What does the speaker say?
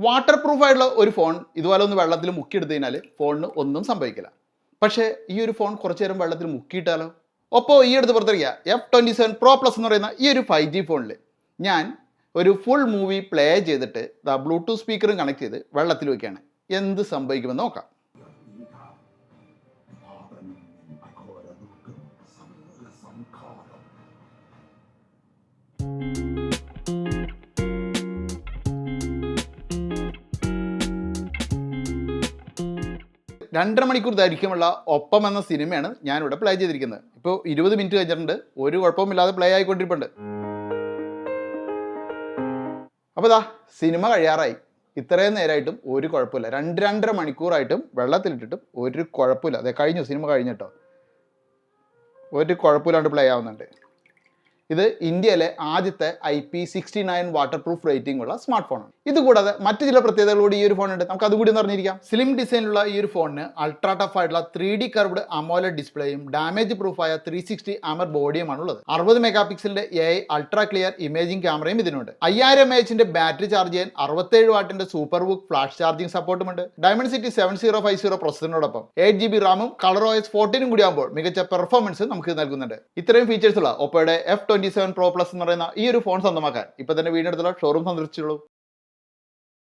Water proof ആയിട്ടുള്ള ഒരു phone ഇതുപോലെ ഒന്ന് വെള്ളത്തിൽ മുക്കിയെടുത്തു കഴിഞ്ഞാൽ ഫോണിന് ഒന്നും സംഭവിക്കില്ല. പക്ഷേ ഈ ഒരു ഫോൺ കുറച്ചു നേരം വെള്ളത്തിൽ മുക്കിയിട്ടാലോ? ഒപ്പോൾ ഈ അടുത്ത് പുറത്തിറങ്ങിയ F twenty seven pro plus എന്ന് പറയുന്ന ഈ ഒരു ഫൈവ് ജി ഫോണിൽ ഞാൻ ഒരു ഫുൾ മൂവി പ്ലേ ചെയ്തിട്ട് ബ്ലൂടൂത്ത് സ്പീക്കറും കണക്ട് ചെയ്ത് വെള്ളത്തിൽ വയ്ക്കുകയാണ് എന്ത് സംഭവിക്കുമെന്ന് നോക്കാം. രണ്ടര മണിക്കൂർ ദൈർഘ്യമുള്ള ഒപ്പം എന്ന സിനിമയാണ് ഞാനിവിടെ പ്ലേ ചെയ്തിരിക്കുന്നത്. ഇപ്പോൾ ഇരുപത് മിനിറ്റ് കഴിഞ്ഞിട്ടുണ്ട്. ഒരു കുഴപ്പമില്ലാതെ പ്ലേ ആയിക്കൊണ്ടിരിപ്പുണ്ട്. അപ്പോൾ ദാ സിനിമ കഴിയാറായി. ഇത്രയും നേരമായിട്ടും ഒരു കുഴപ്പമില്ല. രണ്ട് രണ്ടര മണിക്കൂറായിട്ടും വെള്ളത്തിലിട്ടിട്ടും ഒരു കുഴപ്പമില്ല. അതെ കഴിഞ്ഞു സിനിമ കഴിഞ്ഞിട്ടോ ഒരു കുഴപ്പമില്ലാണ്ട് പ്ലേ ആവുന്നുണ്ട്. ഇത് ഇന്ത്യയിലെ ആദ്യത്തെ I P sixty nine waterproof rating ഉള്ള സ്മാർട്ട് ഫോണാണ് ഇതുകൂടാതെ മറ്റു ചില പ്രത്യേകതകളോട് ഈ ഒരു ഉണ്ട്. നമുക്ക് അതുകൂടി ഒന്ന് അറിഞ്ഞിരിക്കാം. സ്ലിം ഡിസൈനിലുള്ള ഈ ഒരു ഫോണിന് അൾട്രാ ടഫ് ആയിട്ടുള്ള ത്രീ ഡി കർവ്ഡ് അമോല ഡിസ്പ്ലേയും ഡാമേജ് പ്രൂഫായ ത്രീ സിക്സ്റ്റി ആമർ ബോഡിയുമാണ് ഉള്ളത്. അറുപത് മെഗാ പിക്സലിന്റെ എ അൾട്രാ ക്ലിയർ ഇമേജിംഗ് ക്യാമറയും ഇതിനുണ്ട്. അയ്യായിരം എച്ചിന്റെ ബാറ്ററി ചാർജ് ചെയ്യാൻ അറുപത്തേഴ് വാട്ടിന്റെ സൂപ്പർ ബുക്ക് ഫ്ലാഷ് ചാർജിംഗ് സപ്പോർട്ടും ഉണ്ട്. Dimensity seven zero five zero പ്രൊസസറിനോടൊപ്പം eight G B റാമും കളർ ഓയസ് ഫോർട്ടീനും കൂടി ആകുമ്പോൾ മികച്ച പെർഫോമൻസ് നമുക്ക് നൽകുന്നുണ്ട്. ഇത്രയും ഫീച്ചേഴ്സ് ഉള്ള ഒപ്പോയുടെ F twenty seven pro plus എന്ന് പറയുന്ന ഈ ഒരു ഫോൺ സ്വന്തമാക്കാൻ. ഇപ്പൊ തന്നെ വീടിനടുത്തുള്ള ഷോറൂം സന്ദർശിച്ചുള്ളൂ